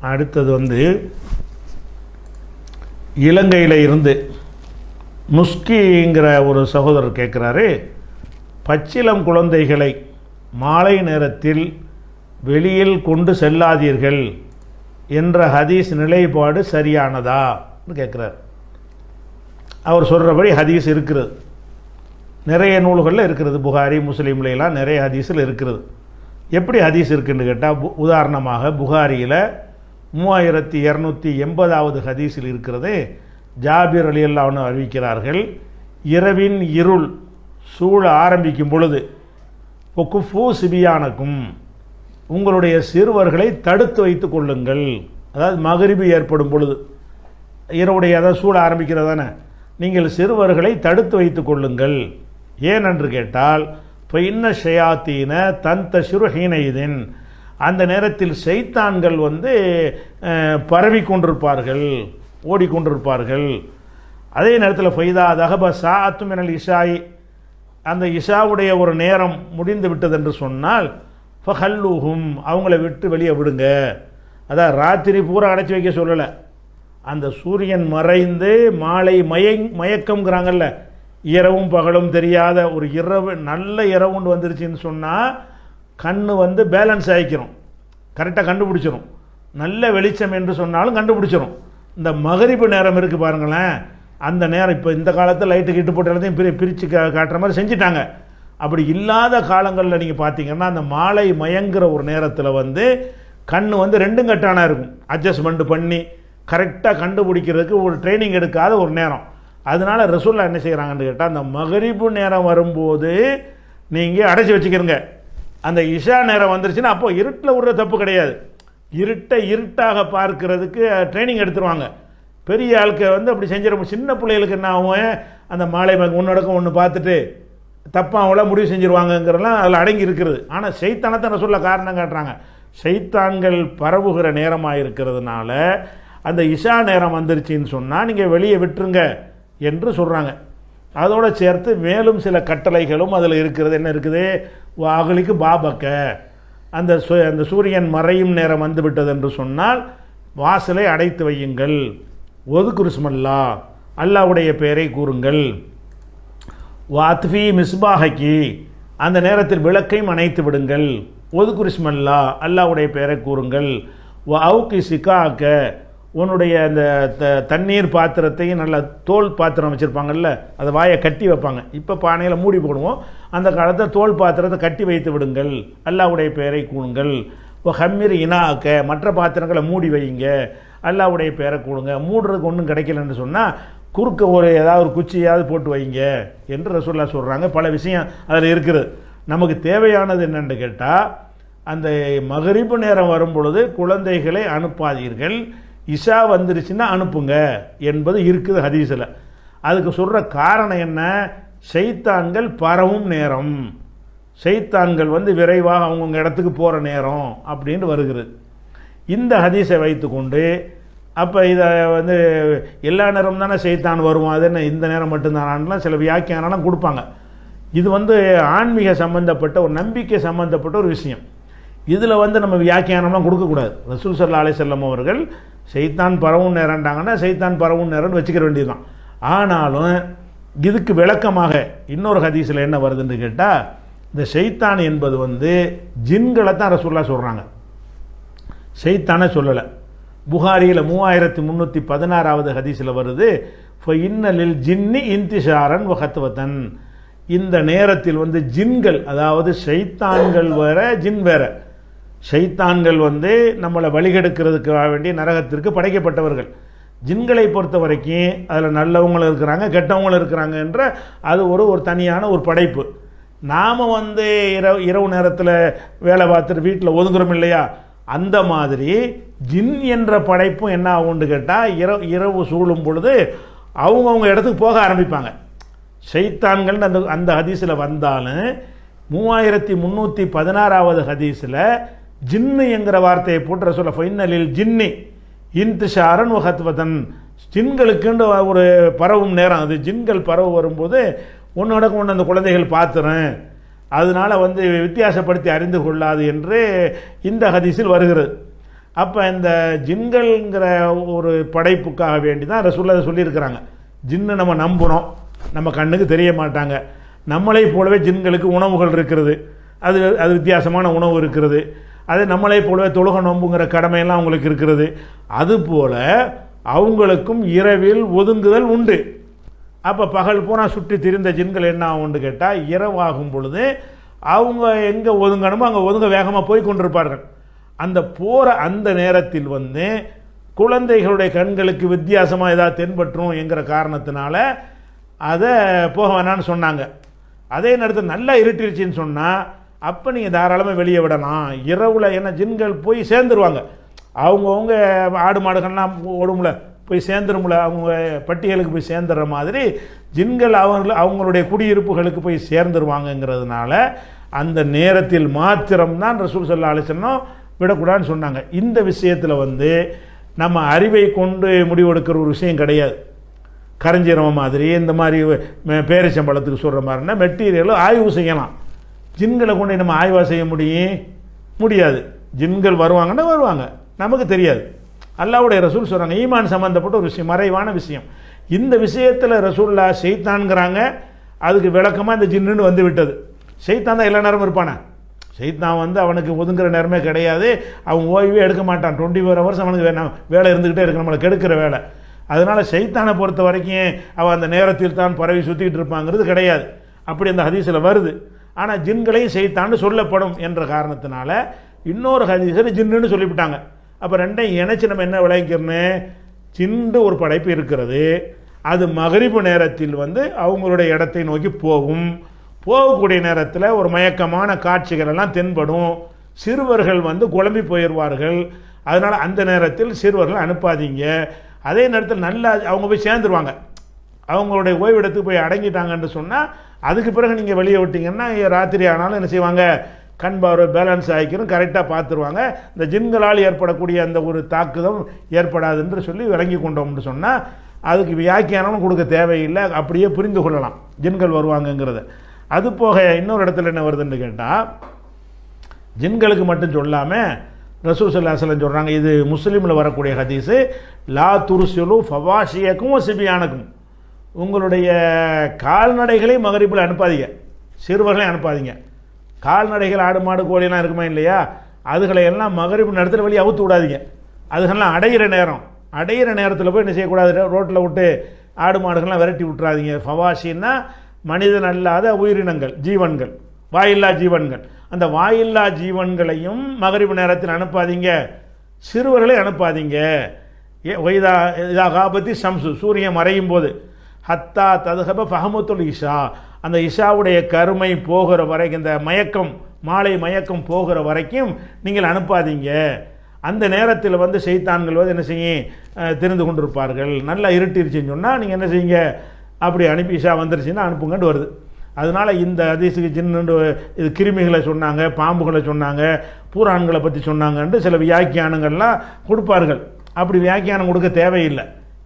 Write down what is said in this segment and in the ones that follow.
அடுத்தது வந்து இலங்கையில் இருந்து முஸ்கிங்கிற ஒரு சகோதரர் கேட்குறாரு பச்சிலம் குழந்தைகளை மாலை நேரத்தில் வெளியில் கொண்டு செல்லாதீர்கள் என்ற ஹதீஸ் நிலைப்பாடு சரியானதான்னு கேட்குறார் அவர் சொல்கிறபடி ஹதீஸ் இருக்கிறது. நிறைய நூல்களில் இருக்கிறது. புகாரி முஸ்லீம்லாம் நிறைய ஹதீஸில் இருக்கிறது. எப்படி ஹதீஸ் இருக்குன்னு கேட்டால் உதாரணமாக புகாரியில் மூவாயிரத்தி இரநூத்தி எண்பதாவது ஹதீஸில் இருக்கிறது ஜாபிர் அலி அல்லாஹ்னு அறிவிக்கிறார்கள் இரவின் இருள் சூழ ஆரம்பிக்கும் பொழுது ஒக்குஃபூ சிபியானக்கும் உங்களுடைய சிறுவர்களை தடுத்து வைத்துக் கொள்ளுங்கள். அதாவது மகரிபு ஏற்படும் பொழுது இரவுடைய அதை சூழ ஆரம்பிக்கிறதானே நீங்கள் சிறுவர்களை தடுத்து வைத்துக் கொள்ளுங்கள். ஏன் என்று கேட்டால் இப்போ இன்ன ஷயாத்தீன தந்த சிறுஹீனைதின் அந்த நேரத்தில் செய்தான்கள் வந்து பரவி கொண்டிருப்பார்கள் ஓடிக்கொண்டிருப்பார்கள். அதே நேரத்தில் ஃபைதா தகப சாத்து மினல் இஷாய் அந்த இஷாவுடைய ஒரு நேரம் முடிந்து விட்டது என்று சொன்னால் ஃபஹல்லூஹும் அவங்கள விட்டு வெளியே விடுங்க. அதான் ராத்திரி பூரா அடைச்சி வைக்க சொல்லலை. அந்த சூரியன் மறைந்து மாலை மய மயக்கம்ங்கிறாங்கல்ல இரவும் பகலும் தெரியாத ஒரு இரவு நல்ல இரவுன்னு வந்துருச்சுன்னு சொன்னால் கண் வந்து பேலன்ஸ் ஆகிக்கிறோம் கரெக்டாக கண்டுபிடிச்சிரும். நல்ல வெளிச்சம் என்று சொன்னாலும் கண்டுபிடிச்சிரும். இந்த மகரிப்பு நேரம் இருக்குது பாருங்களேன். அந்த நேரம் இப்போ இந்த காலத்தில் லைட்டு கிட்டு போட்டு எல்லாத்தையும் பிரி பிரித்து கா காட்டுற மாதிரி செஞ்சிட்டாங்க. அப்படி இல்லாத காலங்களில் நீங்கள் பார்த்தீங்கன்னா அந்த மாலை மயங்குற ஒரு நேரத்தில் வந்து கண் வந்து ரெண்டும் கட்டானா இருக்கும். அட்ஜஸ்ட்மெண்ட் பண்ணி கரெக்டாக கண்டுபிடிக்கிறதுக்கு ஒரு ட்ரைனிங் எடுக்காத ஒரு நேரம். அதனால ரசூல்லா என்ன செய்கிறாங்கன்னு கேட்டால் அந்த மகரிப்பு நேரம் வரும்போது நீங்கள் அடைச்சி வச்சுக்கிறங்க. அந்த இஷா நேரம் வந்துருச்சுன்னா அப்போ இருட்டில் விடுற தப்பு கிடையாது. இருட்டை இருட்டாக பார்க்கறதுக்கு ட்ரைனிங் எடுத்துருவாங்க. பெரிய ஆளுக்கு வந்து அப்படி செஞ்சிட சின்ன பிள்ளைகளுக்கு என்ன ஆகும்? அந்த மாலை முன்னடக்கம் ஒன்று பார்த்துட்டு தப்பாக அவங்கள முடிவு செஞ்சுருவாங்கங்கிறலாம் அதில் அடங்கி இருக்கிறது ஆனால் செய்தானத்தை சொல்ல காரணம் காட்டுறாங்க. செய்தான்கள் பரவுகிற நேரமாக இருக்கிறதுனால அந்த இஷா நேரம் வந்துருச்சுன்னு சொன்னால் நீங்கள் வெளியே விட்டுருங்க என்று சொல்கிறாங்க அதோடு சேர்த்து மேலும் சில கட்டளைகளும் அதில் இருக்கிறது. என்ன இருக்குது? அகலிக்கு பாபக்க. அந்த சு- அந்த சூரியன் மறையும் நேரம் வந்துவிட்டது என்று சொன்னால் வாசலை அடைத்து வையுங்கள். ஒதுக்குருஸ்மல்லா அல்லாவுடைய பெயரை கூறுங்கள். வாத்ஃபி மிஸ்பாஹக்கி. அந்த நேரத்தில் விளக்கையும் அணைத்து விடுங்கள். ஒதுக்குரிஸ்மல்லா அல்லாவுடைய பெயரை கூறுங்கள். வ அவுக்கு சிக்காக்க உன்னுடைய அந்த த- தண்ணீர் பாத்திரத்தையும் நல்ல தோல் பாத்திரம் வச்சுருப்பாங்கல்ல அதை வாயை கட்டி வைப்பாங்க. இப்போ பானையில் மூடி போடுவோம். அந்த காலத்தில் தோல் பாத்திரத்தை கட்டி வைத்து விடுங்கள். அல்லாவுடைய பெயரை கூணுங்கள். இப்போ ஹம்மிர் இனாக்க மற்ற பாத்திரங்களை மூடி வையுங்க. அல்லாவுடைய பெயரை கூடுங்க மூடுறதுக்கு ஒன்றும் கிடைக்கலன்னு சொன்னால் குறுக்க ஒரு ஏதாவது ஒரு குச்சியாவது போட்டு வைங்க என்று ரசூல்லா சொல்கிறாங்க பல விஷயம் அதில் இருக்குது. நமக்கு தேவையானது என்னென்னு கேட்டால் அந்த மகரிப்பு நேரம் வரும் பொழுது குழந்தைகளை அனுப்பாதீர்கள். இஷா வந்துருச்சுன்னா அனுப்புங்க என்பது இருக்குது ஹதீஸில். அதுக்கு சொல்கிற காரணம் என்ன? செய்தான்கள் பரவும் நேரம். செய்தான்கள் வந்து விரைவாக அவங்கவுங்க இடத்துக்கு போகிற நேரம் அப்படின்ட்டு வருகிறது. இந்த ஹதீஸை வைத்துக்கொண்டு அப்போ இதை வந்து எல்லா நேரம் தானே செய்தான் வருவோம் அது என்ன இந்த நேரம் மட்டும்தானான்லாம் சில வியாக்கியானலாம் கொடுப்பாங்க. இது வந்து ஆன்மீக சம்பந்தப்பட்ட ஒரு நம்பிக்கை சம்பந்தப்பட்ட ஒரு விஷயம். இதில் வந்து நம்ம வியாக்கியானம்லாம் கொடுக்கக்கூடாது ரசூல் சல்லா அலை செல்லம் அவர்கள் செய்தான் பரவும் நேரம்டாங்கன்னா செய்தான் பரவும் நேரம்னு வச்சுக்கிற வேண்டியதுதான். ஆனாலும் இதுக்கு விளக்கமாக இன்னொரு ஹதீஸில் என்ன வருதுன்னு கேட்டால் இந்த செய்தான் என்பது வந்து ஜின்களை தான் ரசூல்லா சொல்கிறாங்க ஷைத்தானே சொல்லலை. புகாரியில் மூவாயிரத்தி முந்நூற்றி பதினாறாவது ஹதீஸில் வருது ஃப இன்னலில் ஜின்னி இந்திஷாரன் வகத்துவத்தன் இந்த நேரத்தில் வந்து ஜின்கள் அதாவது சைத்தான்கள் வேற ஜின் வேற. ஷைத்தான்கள் வந்து நம்மளை வழிகெடுக்கிறதுக்கு வேண்டிய நரகத்திற்கு படைக்கப்பட்டவர்கள். ஜின்களை பொறுத்த வரைக்கும் அதில் நல்லவங்களும் இருக்கிறாங்க கெட்டவங்களும் இருக்கிறாங்க என்ற அது ஒரு ஒரு தனியான ஒரு படைப்பு. நாம் வந்து இரவு இரவு நேரத்தில் வேலை பார்த்துட்டு வீட்டில் ஒதுங்குறோம் இல்லையா? அந்த மாதிரி ஜின் என்ற படைப்பும் என்ன ஆகும்னு கேட்டால் இரவு இரவு சூழும் பொழுது அவங்கவுங்க இடத்துக்கு போக ஆரம்பிப்பாங்க. ஷைத்தான்கள் அந்த அந்த ஹதீஸில் வந்தாலும் மூவாயிரத்தி முந்நூற்றி பதினாறாவது ஹதீஸில் ஜின்னு என்கிற வார்த்தையை போட்டு சொல்ல ஃபைனலில் ஜின்னி இன்திஷாரன் வஹத்வதன். ஜின்களுக்குன்னு ஒரு பரவும் நேரம். அது ஜின்கள் பரவு வரும்போது ஒன்றோட ஒன்று அந்த குழந்தைகள் பார்த்துறேன் அதனால வந்து வித்தியாசப்படுத்தி அறிந்து கொள்ளாது என்று இந்த ஹதீஸில் வருகிறது. அப்போ இந்த ஜின்கள்ங்கிற ஒரு படைப்புக்காக வேண்டி தான் ரசூல்லா அதை சொல்லியிருக்கிறாங்க. ஜின்னு நம்ம நம்புகிறோம் நம்ம கண்ணுக்கு தெரிய மாட்டாங்க. நம்மளை போலவே ஜின்களுக்கு உணவுகள் இருக்கிறது. அது அது வித்தியாசமான உணவு இருக்கிறது. அது நம்மளை போலவே தொழுக நோம்புங்கிற கடமையெல்லாம் அவங்களுக்கு இருக்கிறது. அதுபோல் அவங்களுக்கும் இரவில் ஒதுங்குதல் உண்டு. அப்போ பகல் பூரா சுற்றி திரிந்த ஜின்கள் என்ன ஆகும்னு கேட்டால் இரவாகும் பொழுது அவங்க எங்கே ஒதுங்கணுமோ அங்கே ஒதுங்க வேகமாக போய் கொண்டிருப்பார்கள். அந்த போகிற அந்த நேரத்தில் வந்து குழந்தைகளுடைய கண்களுக்கு வித்தியாசமாக ஏதாவது தென்பற்றும் என்கிற காரணத்தினால அதை போக வேணான்னு சொன்னாங்க. அதே நேரத்தில் நல்லா இருட்டிருச்சின்னு சொன்னால் அப்போ நீங்கள் தாராளமாக வெளியே விடலாம். இரவில் என்ன ஜின்கள் போய் சேர்ந்துருவாங்க. அவங்கவுங்க ஆடு மாடுகள்லாம் ஓடும்ல போய் சேர்ந்துரும்ல அவங்க பட்டியலுக்கு போய் சேர்ந்துடுற மாதிரி ஜின்கள் அவங்க அவங்களுடைய குடியிருப்புகளுக்கு போய் சேர்ந்துருவாங்கங்கிறதுனால அந்த நேரத்தில் மாத்திரம்தான் ரசூல் சல்லா அலிசன்னம் விடக்கூடாதுன்னு சொன்னாங்க. இந்த விஷயத்தில் வந்து நம்ம அறிவை கொண்டு முடிவெடுக்கிற ஒரு விஷயம் கிடையாது. கரஞ்சீரம மாதிரி இந்த மாதிரி மே- பேரிச்சம்பழத்துக்கு சொல்கிற மாதிரினா மெட்டீரியலும் ஆய்வு செய்யலாம். ஜின்களை கொண்டு நம்ம ஆய்வாக செய்ய முடியும் முடியாது. ஜின்கள் வருவாங்கன்னா வருவாங்க. நமக்கு தெரியாது. அல்லாவுடைய ரசூல் சொல்கிறாங்க ஈமான் சம்மந்தப்பட்ட ஒரு விஷயம் மறைவான விஷயம். இந்த விஷயத்தில் ரசூல்லா செய்தான்ங்கிறாங்க அதுக்கு விளக்கமாக இந்த ஜின்னுன்னு வந்து விட்டது. செய்தான் தான் எல்லா நேரமும் இருப்பானே? செய்தான் வந்து அவனுக்கு ஒதுங்குற நேரமே கிடையாது. அவன் ஓய்வே எடுக்க மாட்டான். டுவெண்ட்டி ஃபோர் ஹவர்ஸ் அவனுக்கு வேணாம் வேலை இருந்துக்கிட்டே இருக்கு நம்மளை கெடுக்கிற வேலை. அதனால் செய்தானை பொறுத்த வரைக்கும் அவன் அந்த நேரத்தில் தான் பரவி சுற்றிக்கிட்டு இருப்பாங்கிறது கிடையாது. அப்படி அந்த ஹதீஸில் வருது. ஆனால் ஜின்களையும் செய்தான்னு சொல்லப்படும் என்ற காரணத்தினால இன்னொரு ஹதீஸில் ஜின்னுன்னு சொல்லிவிட்டாங்க. அப்போ ரெண்டையும் இணைச்சி நம்ம என்ன விளைவிக்கிறோன்னு சிண்டு ஒரு படைப்பு இருக்கிறது. அது மகரிப்பு நேரத்தில் வந்து அவங்களுடைய இடத்தை நோக்கி போகும். போகக்கூடிய நேரத்தில் ஒரு மயக்கமான காட்சிகள் எல்லாம் தென்படும். சிறுவர்கள் வந்து குழம்பி போயிடுவார்கள். அதனால் அந்த நேரத்தில் சிறுவர்கள் அனுப்பாதீங்க. அதே நேரத்தில் நல்லா அவங்க போய் சேர்ந்துருவாங்க. அவங்களுடைய ஓய்விடத்துக்கு போய் அடங்கிட்டாங்கன்னு சொன்னால் அதுக்கு பிறகு நீங்கள் வெளியே விட்டிங்கன்னா ராத்திரி ஆனாலும் என்ன செய்வாங்க? கண் பார்வை பேலன்ஸ் ஆகிக்கணும் கரெக்டாக பார்த்துருவாங்க. இந்த ஜின்களால் ஏற்படக்கூடிய அந்த ஒரு தாக்குதல் ஏற்படாது என்று சொல்லி விளங்கி கொண்டோம்னு சொன்னால் அதுக்கு வியாக்கியானமும் கொடுக்க தேவையில்லை. அப்படியே புரிந்து கொள்ளலாம். ஜின்கள் வருவாங்கங்கிறத. அது போக இன்னொரு இடத்துல என்ன வருதுன்னு கேட்டால் ஜின்களுக்கு மட்டும் சொல்லாமல் ரசூல் சொல்கிறாங்க இது முஸ்லீமில் வரக்கூடிய ஹதீஸு லா துருசுலு ஃபவாஷியக்கும் சிபியானுக்கும். உங்களுடைய கால்நடைகளை மகரிப்பில் அனுப்பாதீங்க. சிறுவர்களையும் அனுப்பாதீங்க. கால்நடைகள் ஆடு மாடு கோழியெல்லாம் இருக்குமா இல்லையா? அதுகளை எல்லாம் மகரிப்பு நேரத்தில் வெளியே அவுத்து விடாதீங்க. அதுகெல்லாம் அடையிற நேரம். அடையிற நேரத்தில் போய் என்ன செய்யக்கூடாது? ரோட்டில் விட்டு ஆடு மாடுகள்லாம் விரட்டி விட்டுறாதீங்க. ஃபவாஷின்னா மனிதன் அல்லாத உயிரினங்கள் ஜீவன்கள் வாயில்லா ஜீவன்கள். அந்த வாயில்லா ஜீவன்களையும் மகரிப்பு நேரத்தில் அனுப்பாதீங்க. சிறுவர்களை அனுப்பாதீங்க. ஏ ஒய்தா இதா காபத்தி சம்சு சூரியன் மறையும் போது. ஹத்தா ததுகப ஃபஹமுத்துல் இஷா. அந்த இஷாவுடைய கருமை போகிற வரைக்கும் இந்த மயக்கம் மாலை மயக்கம் போகிற வரைக்கும் நீங்கள் அனுப்பாதீங்க. அந்த நேரத்தில் வந்து செய்தான்கள் வந்து என்ன செய்யும் தெரிந்து கொண்டிருப்பார்கள். நல்லா இருட்டிருச்சுன்னு சொன்னால் நீங்கள் என்ன செய்யுங்க? அப்படி அனுப்பி இஷா வந்துருச்சுன்னா அனுப்புங்கன்னு வருது. அதனால் இந்த அதிசுக்கு சின்ன இது கிருமிகளை சொன்னாங்க பாம்புகளை சொன்னாங்க பூரான்களை பற்றி சொன்னாங்கன்ட்டு சில வியாக்கியானங்கள்லாம் கொடுப்பார்கள். அப்படி வியாக்கியானம் கொடுக்க தேவையில்லை.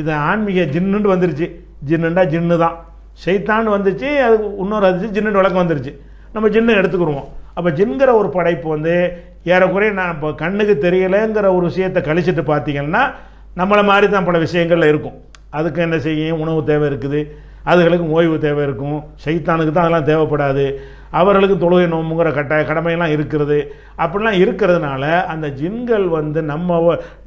இது ஆன்மீக ஜின்னுண்டு வந்துருச்சு. ஜின்னுண்டா ஜின்னு தான் சைத்தான் வந்துச்சு அது இன்னொரு அதிச்சு ஜின்னு விளக்கம் வந்துருச்சு. நம்ம ஜின்னு எடுத்துக்கிடுவோம். அப்போ ஜின்கிற ஒரு படைப்பு வந்து ஏறக்குறைய நான் இப்போ கண்ணுக்கு தெரியலைங்கிற ஒரு விஷயத்தை கழிச்சிட்டு பார்த்தீங்கன்னா நம்மளை மாதிரி தான் பல விஷயங்கள் இருக்கும். அதுக்கு என்ன செய்யும்? உணவு தேவை இருக்குது. அதுகளுக்கு ஓய்வு தேவை இருக்கும். சைத்தானுக்கு தான் அதெல்லாம் தேவைப்படாது. அவர்களுக்கு தொழுகை நோம்புங்கிற கட்டாய கடமையெல்லாம் இருக்கிறது. அப்படிலாம் இருக்கிறதுனால அந்த ஜின்கள் வந்து நம்ம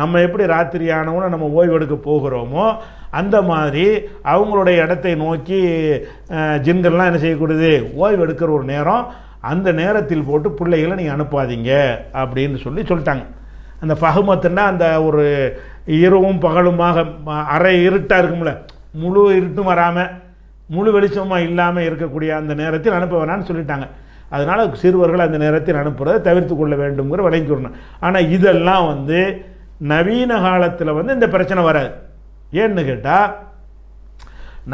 நம்ம எப்படி ராத்திரி ஆனவுடனே நம்ம ஓய்வு எடுக்க போகிறோமோ அந்த மாதிரி அவங்களுடைய இடத்தை நோக்கி ஜின்கள்லாம் என்ன செய்யக்கூடியது ஓய்வு எடுக்கிற ஒரு நேரம் அந்த நேரத்தில் போட்டு பிள்ளைகளை நீங்கள் அனுப்பாதீங்க அப்படின்னு சொல்லி சொல்லிட்டாங்க. அந்த ஃபஹமத்துன்னா அந்த ஒரு இரவும் பகலுமாக அரை இருட்டாக இருக்கும்ல முழு இருட்டும் வராமல் முழு வெளிச்சமாக இல்லாமல் இருக்கக்கூடிய அந்த நேரத்தில் அனுப்ப வேணாம்னு சொல்லிட்டாங்க. அதனால் சிறுவர்கள் அந்த நேரத்தில் அனுப்புகிறத தவிர்த்து கொள்ள வேண்டுங்கிற விளங்கி ஆனால் இதெல்லாம் வந்து நவீன காலத்தில் வந்து இந்த பிரச்சனை வராது. ஏன்னு கேட்டால்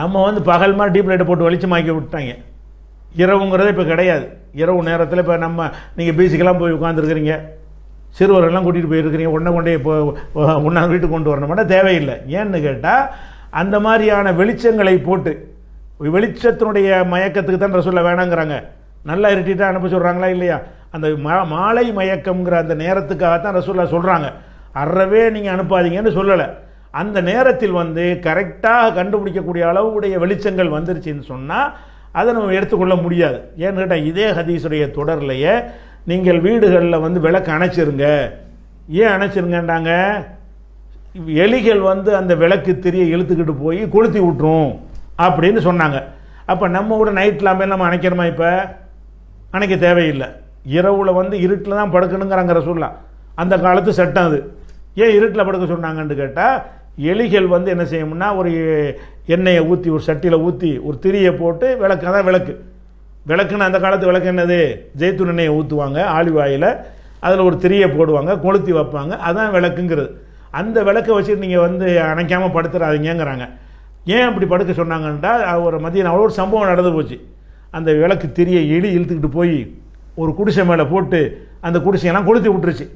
நம்ம வந்து பகல் மாதிரி டீப் லைட்டை போட்டு வெளிச்சமாக்கி விட்டாங்க. இரவுங்கிறதே இப்போ கிடையாது. இரவு நேரத்தில் இப்போ நம்ம நீங்கள் பீச்சுக்கெல்லாம் போய் உட்காந்துருக்கிறீங்க சிறுவர்கள்லாம் கூட்டிகிட்டு போயிருக்கிறீங்க. உடனே கொண்டே இப்போ ஒன்றா வீட்டுக்கு கொண்டு வரணும்னா தேவையில்லை. ஏன்னு கேட்டால் அந்த மாதிரியான வெளிச்சங்களை போட்டு வெளிச்சத்தினுடைய மயக்கத்துக்கு தான் ரசூல்ல வேணாங்கிறாங்க. நல்லா இருட்டிட்டு அனுப்ப சொல்கிறாங்களா இல்லையா? அந்த மா மாலை மயக்கம்ங்கிற அந்த நேரத்துக்காக தான் ரசூல்லா சொல்கிறாங்க அறவே நீங்கள் அனுப்பாதீங்கன்னு சொல்லலை. அந்த நேரத்தில் வந்து கரெக்டாக கண்டுபிடிக்கக்கூடிய அளவுடைய வெளிச்சங்கள் வந்துருச்சுன்னு சொன்னால் அதை நம்ம எடுத்துக்கொள்ள முடியாது. ஏன்னு கேட்டால் இதே ஹதீஸுடைய தொடர்லையே நீங்கள் வீடுகளில் வந்து விளக்கு அணைச்சிருங்க. ஏன் அணைச்சிருங்கன்றாங்க? எலிகள் வந்து அந்த விளக்கு திரியை இழுத்துக்கிட்டு போய் கொளுத்தி விட்டுரும். அப்படின்னு சொன்னாங்க. அப்போ நம்ம கூட நைட் நம்ம அணைக்கிறோமா இப்போ? அணைக்க தேவையில்லை. இரவில் வந்து இருட்டில் தான் படுக்கணுங்கிறாங்கிற சொல்லலாம் அந்த காலத்து சட்டம் அது. ஏன் இருட்டில் படுக்க சொன்னாங்கன்னு கேட்டால் எலிகள் வந்து என்ன செய்யும்னா ஒரு எண்ணெயை ஊற்றி ஒரு சட்டியில் ஊற்றி ஒரு திரியை போட்டு விளக்கு அதான் விளக்கு. விளக்குன்னு அந்த காலத்து விளக்கு என்னது? ஜெய்த்தூன் எண்ணெயை ஊற்றுவாங்க ஆலிவ் அதில் ஒரு திரியை போடுவாங்க கொளுத்தி வைப்பாங்க. அதான் விளக்குங்கிறது. அந்த விளக்கை வச்சுட்டு நீங்கள் வந்து அணைக்காமல் படுத்துறாதீங்கிறாங்க ஏன் அப்படி படுக்க சொன்னாங்கன்னா ஒரு மதியம் அவ்வளோ ஒரு சம்பவம் நடந்து போச்சு. அந்த விளக்கு தெரிய எலி இழுத்துக்கிட்டு போய் ஒரு குடிசை மேலே போட்டு அந்த குடிசையெல்லாம் கொளுத்தி விட்டுருச்சு.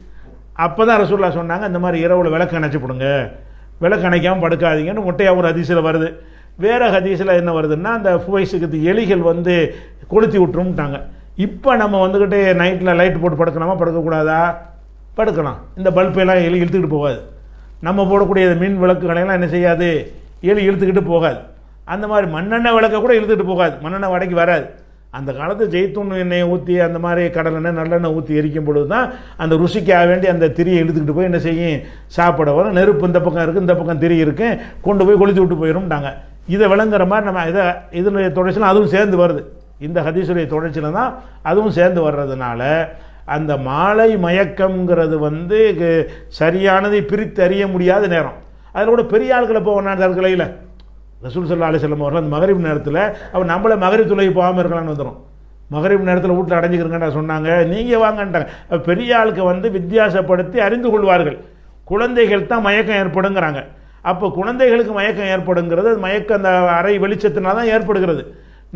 அப்போ தான் ரசூல்லா சொன்னாங்க இந்த மாதிரி இரவில் விளக்கு அணைச்சி போடுங்க விளக்கு அணைக்காமல் படுக்காதீங்கன்னு முட்டையாக ஒரு அதிசயில் வருது. வேறு ஹதீஸில் என்ன வருதுன்னா அந்த ஃபுவைஸுக்கு எலிகள் வந்து கொளுத்தி விட்டுரும்ட்டாங்க. இப்போ நம்ம வந்துக்கிட்டு நைட்டில் லைட் போட்டு படுக்கலாமா? படுக்கக்கூடாதா? படுக்கலாம். இந்த பல்பெல்லாம் எலி இழுத்துக்கிட்டு போகாது. நம்ம போடக்கூடிய மின் விளக்குகளையெல்லாம் என்ன செய்யாது? ஏழு இழுத்துக்கிட்டு போகாது. அந்த மாதிரி மண்ணெண்ணெய் விளக்க கூட இழுத்துக்கிட்டு போகாது. மண்ணெண்ணெய் வடைக்கு வராது. அந்த காலத்து ஜெய்த்தூண் எண்ணெயை ஊற்றி அந்த மாதிரி கடலெண்ணெய் நல்லெண்ணெய் ஊற்றி எரிக்கும் பொழுது தான் அந்த ருசிக்காக வேண்டி அந்த திரியை இழுத்துக்கிட்டு போய் என்ன செய்யும்? சாப்பிட வரும். நெருப்பு இந்த பக்கம் இருக்குது இந்த பக்கம் திரி இருக்கு. கொண்டு போய் கொளுத்தி விட்டு போயிரும்ட்டாங்க இதை விளங்குற மாதிரி நம்ம இதை இதனுடைய தொடர்ச்சியில் அதுவும் சேர்ந்து வருது. இந்த ஹதீஸுடைய தொடர்ச்சியில் தான் அதுவும் சேர்ந்து வர்றதுனால அந்த மாலை மயக்கம்ங்கிறது வந்து சரியானதை பிரித்து அறிய முடியாத நேரம். அதில் கூட பெரிய ஆட்களை போவேன் தற்கொலையில் ரசூல் சல்லா அலிஸ்லம் அவர்கள் அந்த மகரிப் நேரத்தில் அவன் நம்மளை மகரிப் துளை போகாமல் இருக்கலாம்னு வந்துடும் மகரிப் நேரத்தில் வீட்டில் அடைஞ்சிக்கிறங்கடா சொன்னாங்க. நீங்கள் வாங்கன்ட்டாங்க பெரிய ஆளுக்கு வந்து வித்தியாசப்படுத்தி அறிந்து கொள்வார்கள். குழந்தைகள் தான் மயக்கம் ஏற்படுங்கிறாங்க. அப்போ குழந்தைகளுக்கு மயக்கம் ஏற்படுங்கிறது அது மயக்கம் அந்த அறை வெளிச்சத்தினால தான் ஏற்படுகிறது.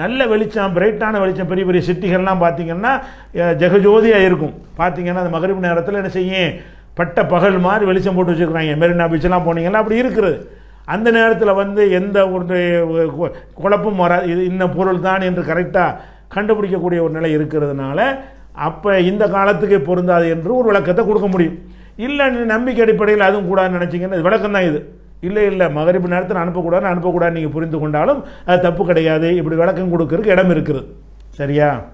நல்ல வெளிச்சம் பிரைட்டான வெளிச்சம் பெரிய பெரிய சிட்டிகள்லாம் பார்த்தீங்கன்னா ஜெகஜோதியாக இருக்கும். பார்த்தீங்கன்னா அந்த மகரிப் நேரத்தில் என்ன செய்யும்? பட்ட பகல் மாதிரி வெளிச்சம் போட்டு வச்சுருக்காங்க மெரினா பீச்செல்லாம் போனீங்கன்னா அப்படி இருக்கிறது அந்த நேரத்தில் வந்து எந்த ஒரு கு- குழப்பம் வராது. இது இந்த பொருள் தான் என்று கரெக்டாக கண்டுபிடிக்கக்கூடிய ஒரு நிலை இருக்கிறதுனால அப்போ இந்த காலத்துக்கு பொருந்தாது என்று ஒரு விளக்கத்தை கொடுக்க முடியும். இல்லை நம்பிக்கை அடிப்படையில் அதுவும் கூடாதுன்னு நினச்சிங்கன்னா இது விளக்கம் தான் இது. இல்லை இல்லை மகரிப்பு நேரத்தில் அனுப்பக்கூடாது அனுப்பக்கூடாது நீங்கள் புரிந்து கொண்டாலும் அது தப்பு கிடையாது. இப்படி விளக்கம் கொடுக்கறதுக்கு இடம் இருக்குது. சரியா?